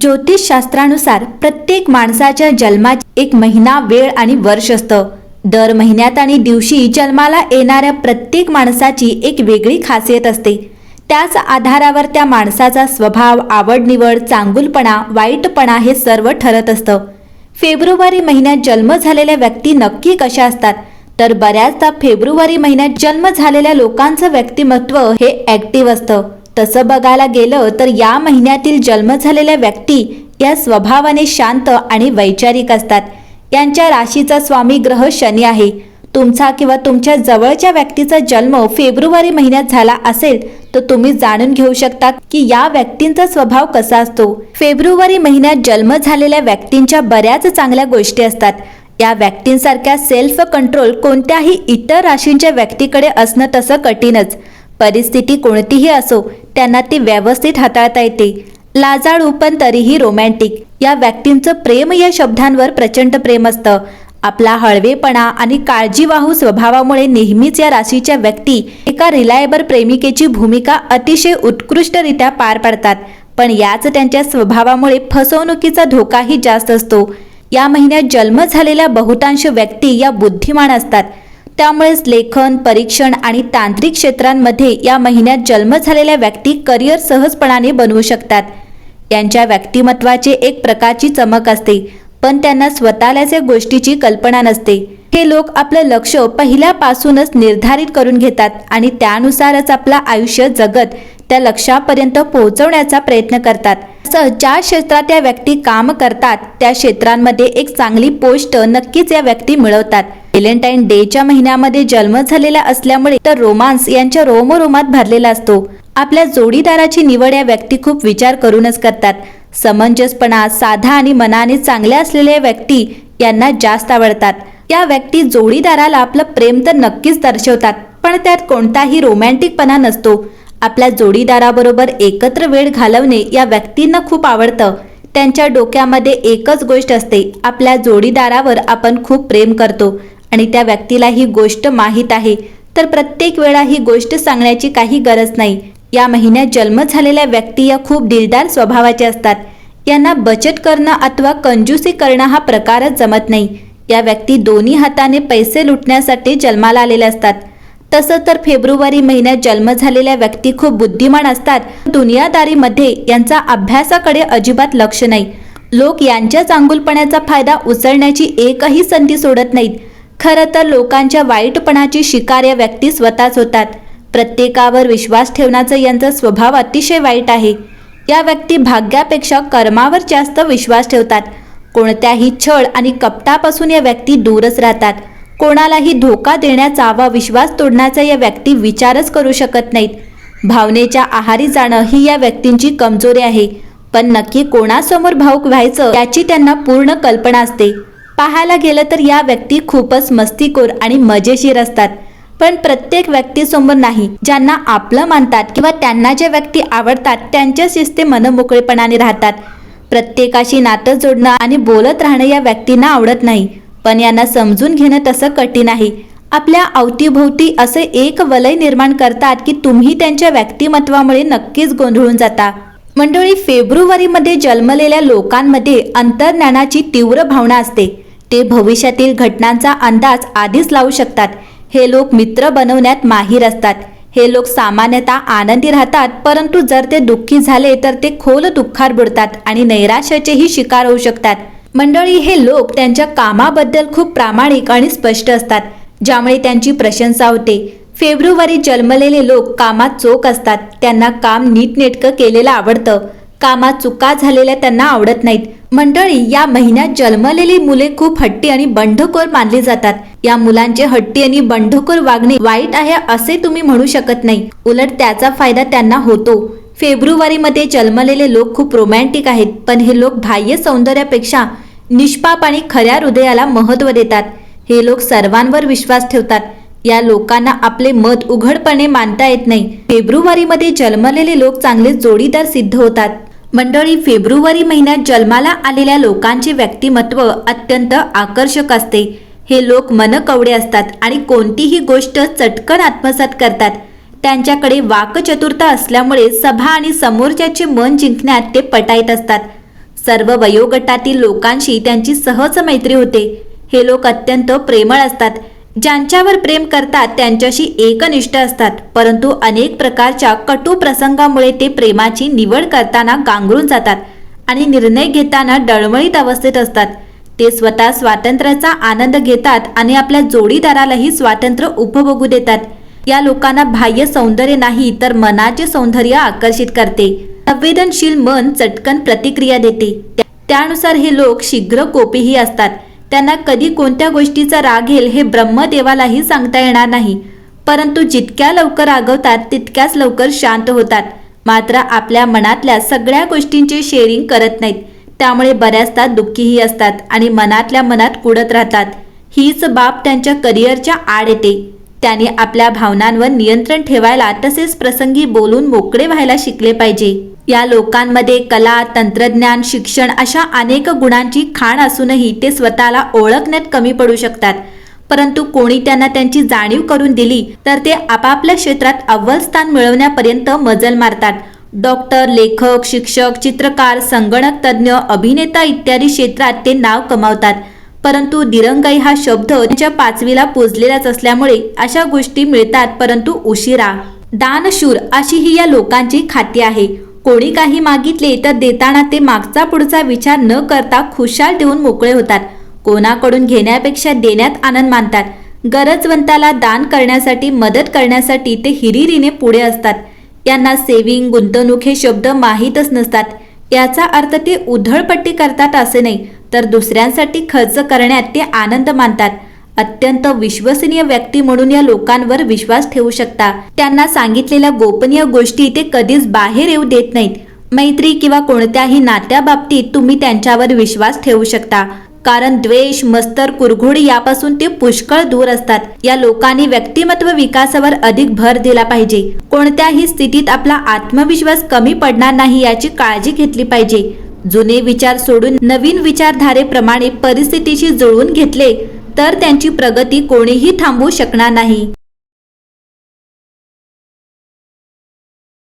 ज्योतिषशास्त्रानुसार प्रत्येक माणसाच्या जन्मात एक महिना वेळ आणि वर्ष असतं. दर महिन्यात आणि दिवशी जन्माला येणाऱ्या प्रत्येक माणसाची एक वेगळी खासियत असते. त्याच आधारावर त्या माणसाचा स्वभाव आवडनिवड चांगुलपणा वाईटपणा हे सर्व ठरत असतं. फेब्रुवारी महिन्यात जन्म झालेल्या व्यक्ती नक्की कशा असतात? तर बऱ्याचदा फेब्रुवारी महिन्यात जन्म झालेल्या लोकांचं व्यक्तिमत्व हे ऍक्टिव्ह असतं. तसं बघायला गेलं तर या महिन्यातील जन्म झालेल्या व्यक्ती या स्वभावाने शांत आणि वैचारिक असतात. यांच्या राशीचा स्वामी ग्रह शनी आहे. तुमचा किंवा तुमच्या जवळच्या व्यक्तीचा जन्म फेब्रुवारी महिन्यात झाला असेल तर तुम्ही जाणून घेऊ शकता की या व्यक्तींचा स्वभाव कसा असतो. फेब्रुवारी महिन्यात जन्म झालेल्या व्यक्तींच्या बऱ्याच चांगल्या गोष्टी असतात. या व्यक्तींसारख्या सेल्फ कंट्रोल कोणत्याही इतर राशींच्या व्यक्तीकडे असणं तसं कठीणच. परिस्थिती कोणतीही असो त्यांना ती व्यवस्थित हाताळता येते. लाजाळू पण तरीही रोमॅन्टिक या व्यक्तींचं प्रेम या शब्दांवर प्रचंड प्रेम असतं. आपला हळवेपणा आणि काळजीवाहू स्वभावामुळे नेहमीच या राशीच्या व्यक्ती एका रिलायबल प्रेमिकेची भूमिका अतिशय उत्कृष्टरित्या पार पाडतात. पण याच त्यांच्या स्वभावामुळे फसवणुकीचा धोकाही जास्त असतो. या महिन्यात जन्म झालेल्या बहुतांश व्यक्ती या बुद्धिमान असतात. त्यामुळेच लेखन परीक्षण आणि तांत्रिक क्षेत्रांमध्ये या महिन्यात जन्म झालेल्या व्यक्ती करिअर सहजपणाने बनवू शकतात. यांच्या व्यक्तिमत्वाचे एक प्रकारची चमक असते पण त्यांना स्वतःलाच या गोष्टीची कल्पना नसते. हे लोक आपलं लक्ष पहिल्यापासूनच निर्धारित करून घेतात आणि त्यानुसारच आपलं आयुष्य जगत त्या लक्षापर्यंत पोहोचवण्याचा प्रयत्न करतात. असं ज्या क्षेत्रात या व्यक्ती काम करतात त्या क्षेत्रांमध्ये एक चांगली पोस्ट नक्कीच या व्यक्ती मिळवतात. व्हॅलेंटाईन डेच्या महिन्यामध्ये जन्म झालेला असल्यामुळे तर रोमांस यांच्या रोमरोमात भरलेला असतो. आपल्या जोडीदाराची निवड या व्यक्ती खूप विचार करूनच करतात. समंजसपणा साधा आणि मनाने चांगल्या असलेल्या व्यक्ती यांना जास्त आवडतात. या व्यक्ती जोडीदाराला आपलं प्रेम तर नक्कीच दर्शवतात पण त्यात कोणताही रोमॅन्टिकपणा नसतो. आपल्या जोडीदाराबरोबर एकत्र वेळ घालवणे या व्यक्तींना खूप आवडतं. त्यांच्या डोक्यामध्ये एकच गोष्ट असते आपल्या जोडीदारावर आपण खूप प्रेम करतो आणि त्या व्यक्तीला ही गोष्ट माहीत आहे. तर प्रत्येक वेळा ही गोष्ट सांगण्याची काही गरज नाही. या महिन्यात जन्म झालेल्या व्यक्ती या खूप दिलदार स्वभावाचे असतात. यांना बचत करणं अथवा कंजूसी करणं हा प्रकारच जमत नाही. या व्यक्ती दोन्ही हाताने पैसे लुटण्यासाठी जन्माला आलेल्या असतात. तसं तर फेब्रुवारी महिन्यात जन्म झालेल्या व्यक्ती खूप बुद्धिमान असतात. दुनियादारीमध्ये यांचा अभ्यासाकडे अजिबात लक्ष नाही. लोक यांच्या चांगुलपणाचा फायदा उचलण्याची एकही संधी सोडत नाहीत. खरं तर लोकांच्या वाईटपणाची शिकार या व्यक्ती स्वतःच होतात. प्रत्येकावर विश्वास ठेवण्याचा यांचा स्वभाव अतिशय वाईट आहे. या व्यक्ती भाग्यापेक्षा कर्मावर जास्त विश्वास ठेवतात. कोणत्याही छळ आणि कपटापासून या व्यक्ती दूरच राहतात. कोणालाही धोका देण्याचा वा विश्वास तोडण्याचा या व्यक्ती विचारच करू शकत नाहीत. भावनेच्या आहारी जाणं ही या व्यक्तींची कमजोरी आहे. पण नक्की कोणासमोर भाऊक व्हायचं याची त्यांना पूर्ण कल्पना असते. पाहायला गेलं तर या व्यक्ती खूपच मस्तीखोर आणि मजेशीर असतात. पण प्रत्येक व्यक्तीसमोर नाही. ज्यांना आपलं मानतात किंवा त्यांना ज्या व्यक्ती आवडतात त्यांच्याशीच ते मनमोकळेपणाने राहतात. प्रत्येकाशी नातं जोडणं आणि बोलत राहणं या व्यक्तींना आवडत नाही. पण यांना समजून घेणं तसं कठीण आहे. आपल्या अवतीभोवती असे एक वलय निर्माण करतात की तुम्ही त्यांच्या व्यक्तिमत्वामुळे नक्कीच गोंधळून जाता. मंडळी फेब्रुवारीमध्ये जन्मलेल्या लोकांमध्ये अंतर्ज्ञानाची तीव्र भावना असते. ते भविष्यातील घटनांचा अंदाज आधीच लावू शकतात. हे लोक मित्र बनवण्यात माहीर असतात. हे लोक सामान्यतः आनंदी राहतात परंतु जर ते दुःखी झाले तर ते खोल दुःखात बुडतात आणि नैराश्याचेही शिकार होऊ शकतात. मंडळी हे लोक त्यांच्या कामाबद्दल खूप प्रामाणिक आणि स्पष्ट असतात ज्यामुळे त्यांची प्रशंसा होते. फेब्रुवारी जन्मलेले लोक कामात चोख असतात त्यांना काम नीटनेटकं केलेलं आवडतं. कामात चुका झालेल्या त्यांना आवडत नाहीत. मंडळी या महिन्यात जन्मलेली मुले खूप हट्टी आणि बंडखोर मानली जातात. या मुलांचे हट्टी आणि बंडखोर वागणे वाईट आहे असे तुम्ही म्हणू शकत नाही. उलट त्याचा फायदा त्यांना होतो. फेब्रुवारीमध्ये जन्मलेले लोक खूप रोमॅन्टिक आहेत पण हे लोक बाह्य सौंदर्यापेक्षा निष्पाप आणि खऱ्या हृदयाला महत्त्व देतात. हे लोक सर्वांवर विश्वास ठेवतात. या लोकांना आपले मत उघडपणे मानता येत नाही. फेब्रुवारीमध्ये जन्मलेले लोक चांगले जोडीदार सिद्ध होतात. मंडळी फेब्रुवारी महिन्यात जन्माला आलेल्या लोकांचे व्यक्तिमत्व अत्यंत आकर्षक असते. हे लोक मनकवडे असतात आणि कोणतीही गोष्ट चटकन आत्मसात करतात. त्यांच्याकडे वाकचतुरता असल्यामुळे सभा आणि समोरच्याचे मन जिंकण्यात ते पटाईत असतात. सर्व वयोगटातील लोकांशी त्यांची सहज मैत्री होते. हे लोक अत्यंत प्रेमळ असतात. ज्यांच्यावर प्रेम करतात त्यांच्याशी एकनिष्ठ असतात. परंतु अनेक प्रकारच्या कटू प्रसंगामुळे ते प्रेमाची निवड करताना गांगरून जातात आणि निर्णय घेताना डळमळीत अवस्थेत असतात. ते स्वतः स्वातंत्र्याचा आनंद घेतात आणि आपल्या जोडीदारालाही स्वातंत्र्य उपभोगू देतात. या लोकांना बाह्य सौंदर्य नाही तर मनाचे सौंदर्य आकर्षित करते. संवेदनशील मन चटकन प्रतिक्रिया देते. त्यानुसार हे लोक शीघ्र कोपीही असतात. त्यांना कधी कोणत्या गोष्टीचा राग येईल हे ब्रह्मदेवालाही सांगता येणार नाही. परंतु जितक्या लवकर रागवतात तितक्याच लवकर शांत होतात. मात्र आपल्या मनातल्या सगळ्या गोष्टींचे शेअरिंग करत नाहीत. त्यामुळे बऱ्याचदा दुःखीही असतात आणि मनातल्या मनात कुडत राहतात. हीच बाब त्यांच्या करिअरच्या आड येते. त्याने आपल्या भावनांवर नियंत्रण ठेवायला तसेच प्रसंगी बोलून मोकळे व्हायला शिकले पाहिजे. या लोकांमध्ये कला तंत्रज्ञान शिक्षण अशा अनेक गुणांची खाण असूनही ते स्वतःला ओळखण्यात कमी पडू शकतात. परंतु कोणी त्यांना त्यांची जाणीव करून दिली तर ते आपापल्या क्षेत्रात अव्वल स्थान मिळवण्यापर्यंत मजल मारतात. डॉक्टर लेखक शिक्षक चित्रकार संगणक तज्ज्ञ अभिनेता इत्यादी क्षेत्रात ते नाव कमावतात. परंतु दिरंगाई हा शब्द त्यांच्या पाचवीला पोचलेलाच असल्यामुळे अशा गोष्टी मिळतात परंतु उशिरा. दानशूर अशी ही या लोकांची खाती आहे. कोणी काही मागितले तर देताना ते मागचा पुढचा विचार न करता खुशाल देऊन मोकळे होतात. कोणाकडून घेण्यापेक्षा देण्यात आनंद मानतात. गरजवंताला दान करण्यासाठी मदत करण्यासाठी ते हिरिरीने पुढे असतात. यांना सेविंग गुंतवणूक हे शब्द माहीतच नसतात. याचा अर्थ ते उधळपट्टी करतात असे नाही तर दुसऱ्यांसाठी खर्च करण्यात ते आनंद मानतात. अत्यंत विश्वसनीय व्यक्ती म्हणून या लोकांवर विश्वास ठेवू शकता. त्यांना सांगितलेल्या गोपनीय गोष्टी ते कधीच बाहेर येऊ देत नाहीत. मैत्री किंवा कोणत्याही नात्याबाबतीत तुम्ही त्यांच्यावर विश्वास ठेवू शकता. कारण द्वेष मस्तर कुरघोडी यापासून ते पुष्कळ दूर असतात. या लोकांनी व्यक्तिमत्व विकासावर अधिक भर दिला पाहिजे. कोणत्याही स्थितीत आपला आत्मविश्वास कमी पडणार नाही याची काळजी घेतली पाहिजे. जुने विचार सोडून नवीन विचारधारेप्रमाणे परिस्थितीशी जुळवून घेतले तर त्यांची प्रगती कोणीही थांबवू शकणार नाही.